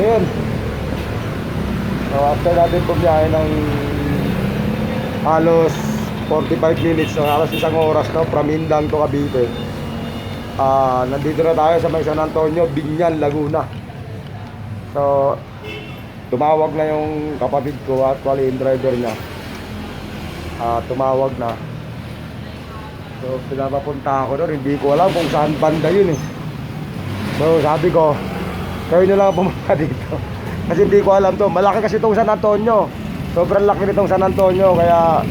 So yun. So after natin bumiyahe ng halos 45 minutes, so halos isang oras no, from Mindang to Cavite. Ah, nandito na tayo sa may San Antonio, Binyan, Laguna. So, tumawag na yung kapatid ko at wali yung driver niya. Ah, tumawag na. So, pinapapunta ako doon, hindi ko alam kung saan banda yun eh. So, sabi ko, kayo na lang pumunta dito. Kasi hindi ko alam to. Malaki kasi itong San Antonio. Sobrang laki nitong San Antonio. Kaya,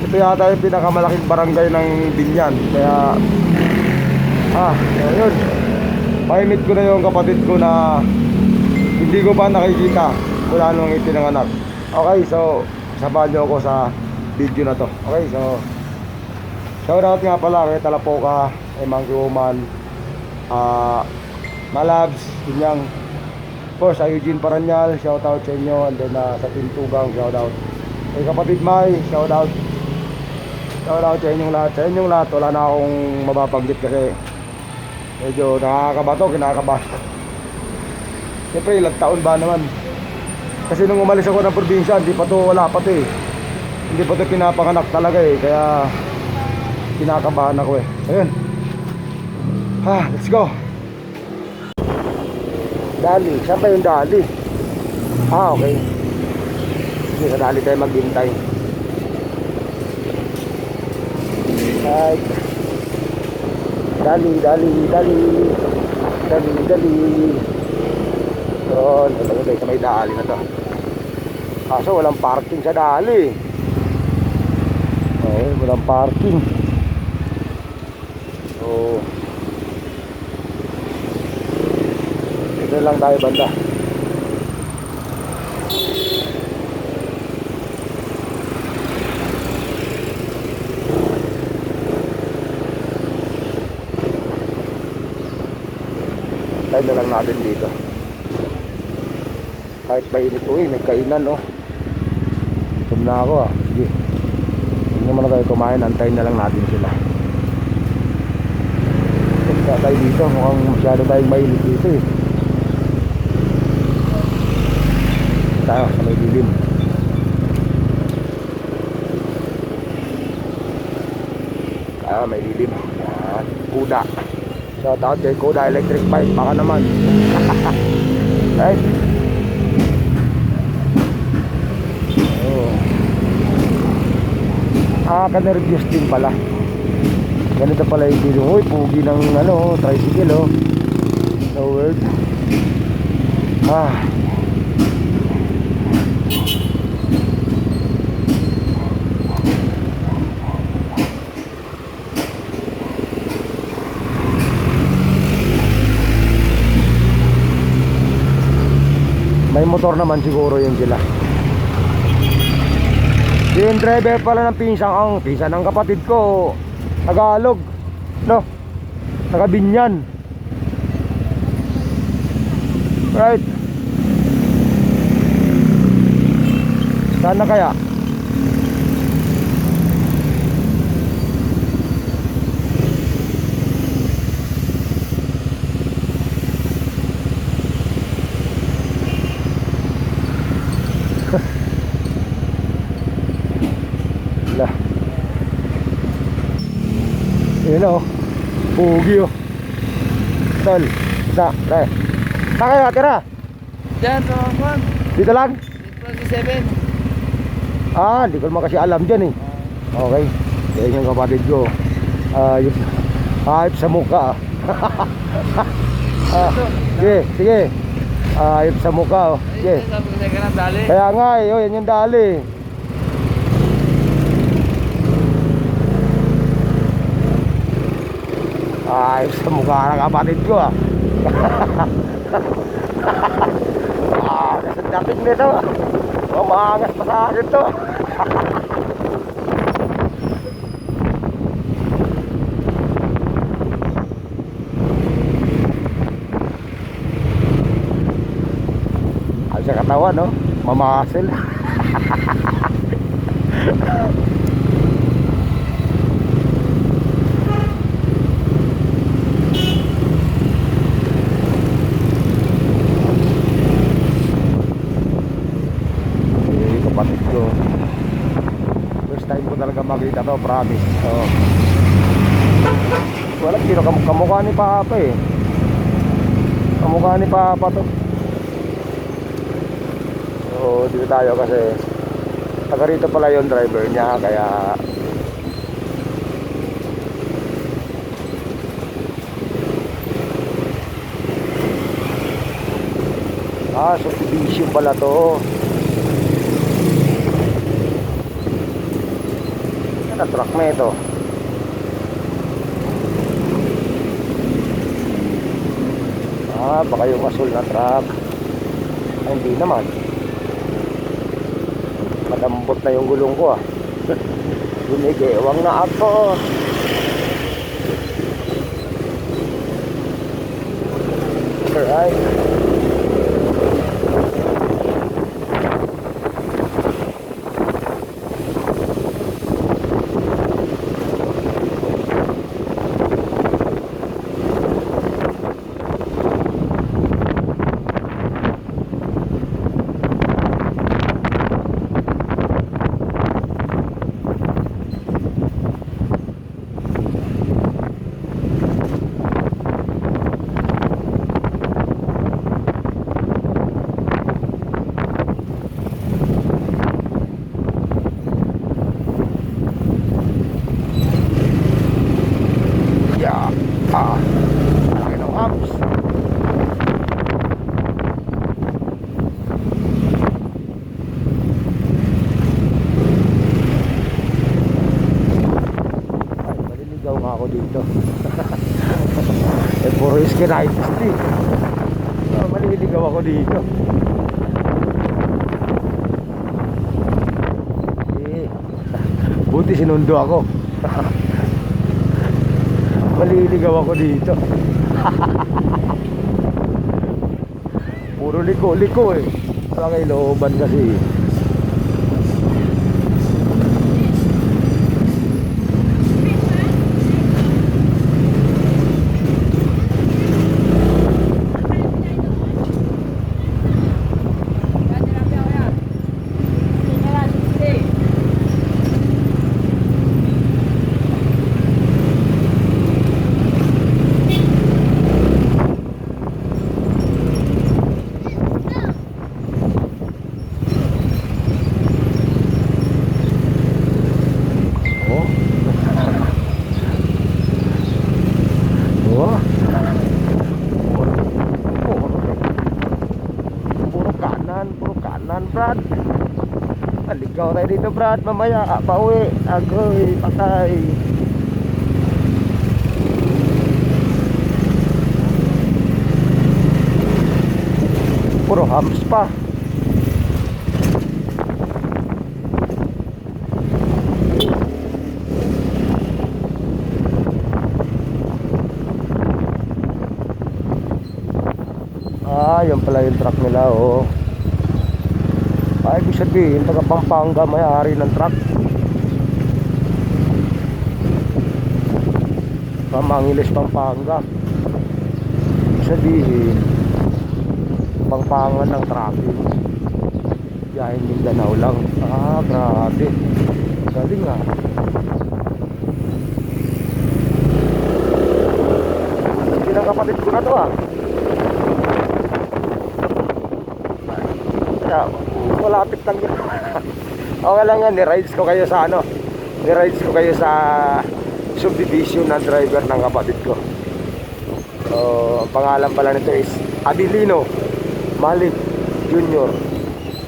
ito yata yung pinakamalaking barangay ng Binyan. Kaya, ah, so yun. Paimit ko na yung kapatid ko na hindi ko pa nakikita mula nung itinanganak. Okay, so, samahan niyo ako sa video na to. Okay, so, Shoutout nga pala kay Talapoka, kay Monkey Woman, ah, Malabs, Pinyang. Of course, Eugene Paranyal, shoutout sa inyo. And then ah, sa Team Tugang, shoutout. Kay kapatid Mai, shoutout. Shoutout sa inyong lahat. Sa inyong lahat, wala na akong mababanggit kasi medyo nakakabato, kinakabato. Siyempre, ilang taon ba naman? Kasi nung umalis ako ng probinsya, hindi pa to, wala pa to eh. Hindi pa to pinapanganak talaga eh. Kaya, kinakabahan ako eh. Ayun. Ha, let's go. Dali. Saan ba yung dali? Ah, okay. Sige, sa dali tayo maghintay. Right. Dali, dali, dali. Dali, dali. Yun, talaga tayo sa may dali na to. Kaso walang parking sa dali. Okay, walang parking. So, dito lang tayo banda. Tayo na lang natin dito. Kahit mainit, uy, may kainan, no? Gutom na ako, ah. Sige. Hindi naman na tayo kumain, antayin na lang natin sila. Punta tayo dito, mukhang masyado tayong mainit dito eh. Tayo sa may dilim. Ah, may dilim. Yan. Kuda. Shout out kay Kuda Electric Bike. Baka naman. right? Oh. Ah, ka-nervous din pala. Ganito pala yung video. Uy, pugi ng ano, tricycle oh. So weird. Ah. May motor naman siguro yun sila. Yung driver pala ng pinsang ang pinsan ng kapatid ko. Tagalog. No? Taga Binyan. Right. Saan na kaya? Lah. Yun o. Pugi o. Tol. Isa. Pre. Saan kayo tira? Diyan sa Juan, Dito lang? 27. Ah, hindi ko naman kasi alam dyan eh. Okay. Yan yung kapatid ko. Ah, yung ayop sa mukha. ah. ah, sige, sige. Ayop sa mukha. Oh. Dali. Kaya nga eh, oh, yan yung dali. Ayos sa mukha ng kapatid ko ah. ah, dating nito ah. Oh, maangas pa sa akin to. sa katawan no? Mamasel eh kapatid ko. First time ko talaga makita to promise. Oh. wala sino kamukha ni Papa eh. Kamukha ni Papa to. So, dito tayo kasi taga rito pala yung driver niya, kaya Ah, subdivision pala to. Ano truck na ito? Ah, baka yung asul na truck. Hindi naman. Madambot na yung gulong ko ah. Gumigewang na ako. Alright. Yeah. Ah. Laki ng hams. Ay, maliligaw nga ako dito. eh, puro iskinitis din. Ah, maliligaw ako dito. Eh, buti sinundo ako. Maliligaw ako dito. Puro liko-liko eh. Wala kay looban kasi. Oh. Oh. Puro kanan, puro kanan, Brad. Aligaw tayo dito, Brad. Mamaya, ah, pauwi. Agoy, patay. Puro hams pa. Ah, yan pala yung truck nila, oh. Ay, ibig sabihin, taga Pampanga may-ari ng truck. Pamangilis, Pampanga. Ibig sabihin, Pangpangan ng traffic. Biyahin Mindanao lang. Ah, grabe. Galing ah. Ilang kapatid ko na to ah. Kaya, malapit lang yun. okay lang yan, ni-rides ko kayo sa ano, ni-rides ko kayo sa subdivision ng driver ng kapatid ko. So, ang pangalan pala nito is Abilino Malik Junior.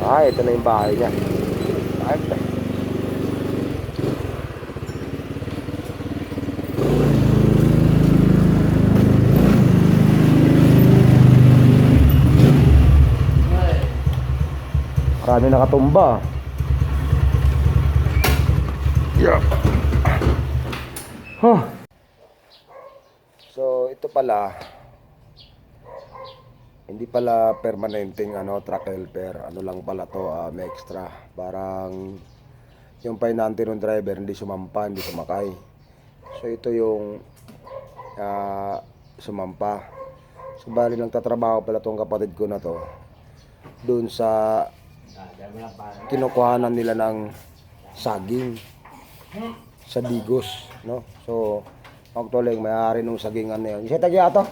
Ah, ito na yung bahay niya. Ay, Marami nakatumba. Yeah. Huh. So, ito pala hindi pala permanenteng ano truck helper. Ano lang pala to, um, extra. Parang yung painante ng driver hindi sumampa, hindi sumakay. So ito yung ah, sumampa. So bali lang tatrabaho pala tong kapatid ko na to doon sa kinukuhanan nila ng saging. sa Digos, no? So, actually, may-ari nung saging ano yun. Isa tagyato.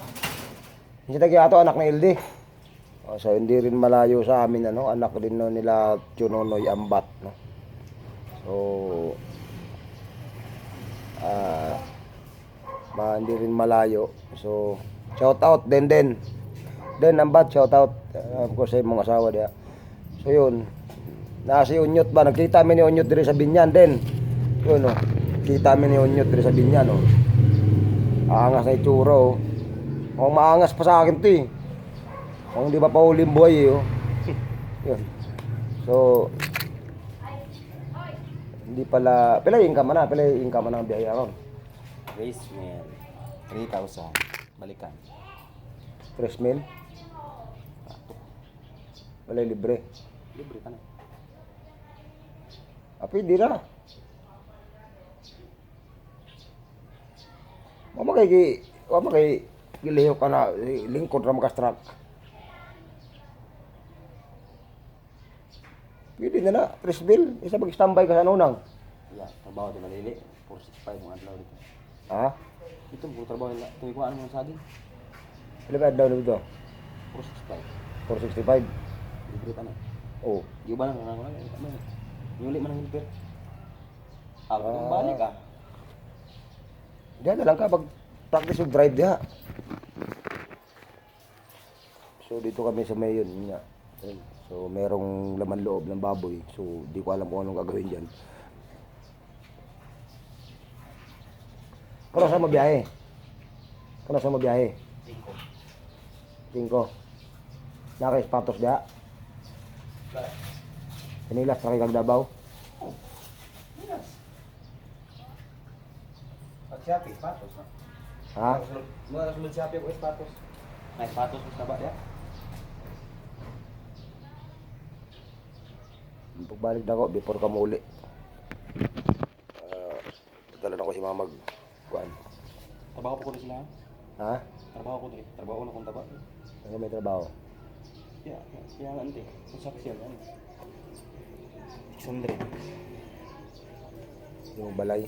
Isa tagyato, anak ni LD. Oh, so, hindi rin malayo sa amin, ano? Anak din no, nila Chunonoy Ambat, no? So, ah, ma, hindi rin malayo. So, shout out din din. Den Ambat, shout out. Uh, of course, sa mga asawa diya. So, yun. Nasa si Unyot ba? Nagkita kami ni Unyot diri sa Binyan din. Yun, oh. Kita kami ni Unyot diri sa Binyan, oh. Aangas na itsura, oh. Maangas pa sa akin to, eh. Mukhang di pa pa uling buhay, eh, oh. Yun. So, hindi pala, yung income na, pila yung income na ang biyaya ron. Race man. 3,000. Balikan. Fresh meal. Wala libre. Libre ka na. Ah, pwede na. Wama kay wama kay giliho ka na lingkod ra makastrak. Pwede na na, tres bill. Isa mag-standby ka sa nunang. Yeah, trabaho di malili. 465 mga adlaw dito. Ha? Ito, puro trabaho nila. Ano mo sa akin. Pila ka daw dito? 465. 465. Libre ka na. Oh. Di ba lang nang nang ano? Yuli man ang helper. Ah, Ah. balik ka. Diyan na lang ka pag practice yung drive diha. So dito kami sa Mayon nga. So merong laman loob ng baboy. So di ko alam kung anong gagawin diyan. Kano sa mabiyahe? Kano sa mabiyahe? Cinco. Naka espatos diha. Kanilas sa kag Davao. Pag Shopee, patos na. Ha? Mga kasunod Shopee ko patos. May patos mo sa dia? Pagbalik na ako before ka muli. Uh, na ako si mamag. Kuan. Trabaho pa ko sila. ha? Ha? Trabaho ko rin. Trabaho ko na kung taba. Ano may trabaho? Yeah, kaya nga ante. Kung sa siya ano. 600. Yung balay.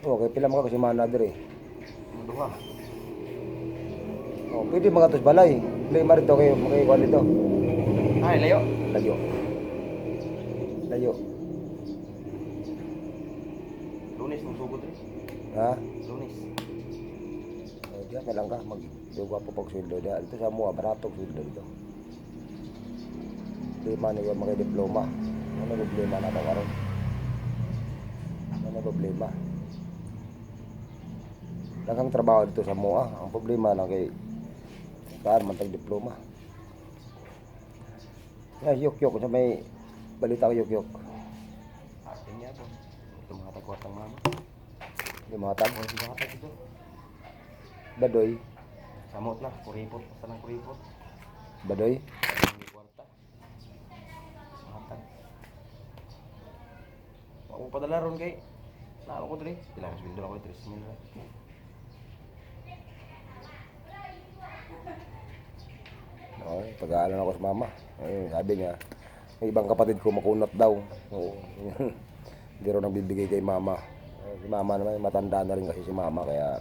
Okay, pila mga kasi manager eh. Maduha. Oh, pwede mga tos balay. Lima rito kayo, mga kuan dito. Ay, layo. Layo. Layo. Lunes mong sugod rin. Ha? Lunes. Oh, diyan na lang ka. Mag duwa po pag sweldo diyan. Ito sa mua, barato ang sweldo dito. Lima na yung mga diploma. Ano problema na ito karon? Ano problema? Daghang trabaho dito sa mua. Ang problema lang kay saan man diploma. Yeah, yok yok sa may balita ko yok. Ating niya po. Ito mga tagkwartang mama. Yung mga tag Kung sila kapag ito. Badoy, Samot na. Kuripot. Basta lang kuripot. badoy. Hindi kwarta. Matag. Ako padala ron kay. Naano ko dali. Ilang sweldo ako 3 mil. Oo, pag-aalan ako sa mama. Ayun, sabi niya, may ibang kapatid ko makunat daw. Oo. Hindi rin nagbibigay kay mama. Eh, Si mama naman, matanda na rin kasi si mama, kaya...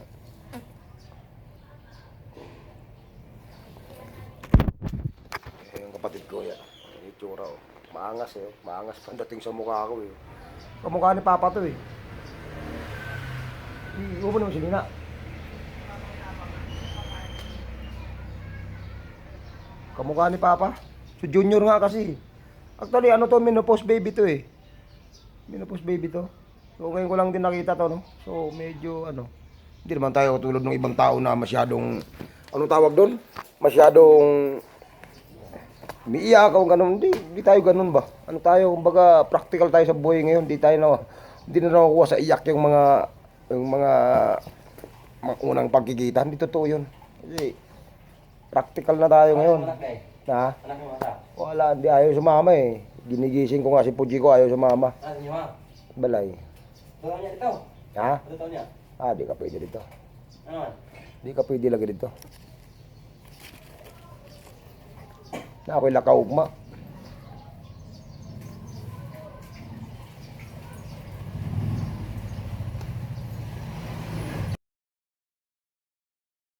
Eh, yung kapatid ko, yan. Yung itsura, oh. Maangas eh. oh. Maangas pagdating sa mukha ko eh. Kamukha ni Papa to eh. Iubo naman si Nina. Kamukha ni Papa. Si Junior nga kasi. Actually, ano to, menopause baby to eh. Menopause baby to. So, ngayon ko lang din nakita to, no? So, medyo, ano, hindi naman tayo katulad ng ibang tao na masyadong, anong tawag doon? Masyadong, umiiyak o ganun. Hindi, hindi tayo ganun ba? Ano tayo, kumbaga, practical tayo sa buhay ngayon. Hindi tayo na, hindi na nakukuha sa iyak yung mga, yung mga, mga unang pagkikita. Hindi totoo yun. Kasi, practical na tayo ngayon. Eh. Ha? Wala, hindi ayaw sumama eh. Ginigising ko nga si Puji ko, ayaw sumama. Ha? Balay. Ano niya? Ha? Ano taon niya? Ah, di ka pwede dito. Ano? Di ka pwede lagi dito. Na ako'y lakaw ugma.